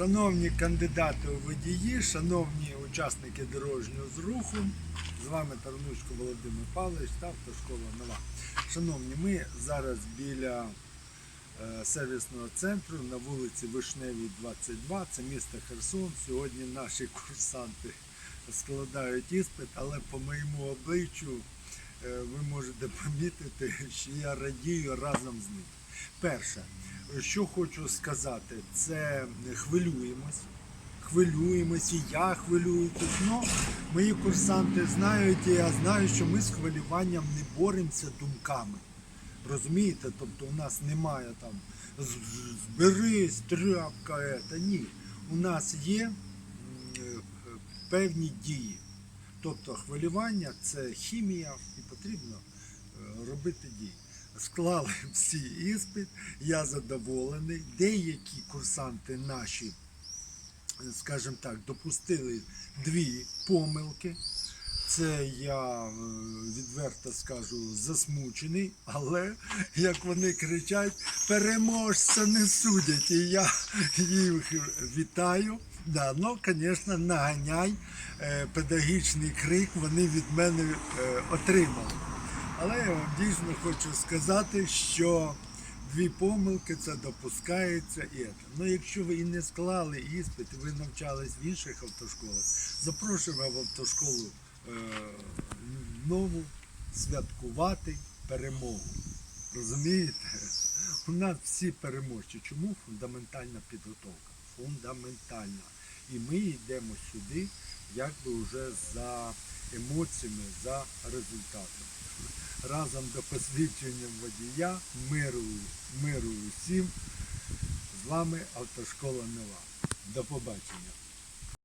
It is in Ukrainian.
Шановні кандидати у водії, шановні учасники дорожнього зруху, з вами Тарнучко Володимир Павлович та автошкола Нова. Шановні, ми зараз біля е, сервісного центру на вулиці Вишневій, 22, це місто Херсон. Сьогодні наші курсанти складають іспит, але по моєму обличчю е, ви можете помітити, що я радію разом з ними. Перше, що хочу сказати, це хвилюємось. Хвилюємось, і я хвилююсь. Ну, мої курсанти знають, і я знаю, що ми з хвилюванням не боремося думками. Розумієте? Тобто у нас немає там «З- з- зберись, тряпка, ета. ні. У нас є певні дії. Тобто хвилювання це хімія і потрібно е, робити дії. Склали всі іспит, я задоволений. Деякі курсанти наші, скажімо так, допустили дві помилки. Це я е, відверто скажу засмучений, але як вони кричать, переможця не судять. І я їх вітаю. Да, ну, звісно, наганяй, е, педагогічний крик вони від мене е, отримали. Але я вам дійсно хочу сказати, що дві помилки це допускається і це. Ну, якщо ви і не склали іспит, ви навчались в інших автошколах, запрошуємо в автошколу е, нову святкувати перемогу. Розумієте? У нас всі переможці. Чому фундаментальна підготовка? Фундаментальна. І ми йдемо сюди, якби вже за емоціями, за результатом. Разом до посвідчення водія, миру, миру усім. З вами автошкола Нова. До побачення.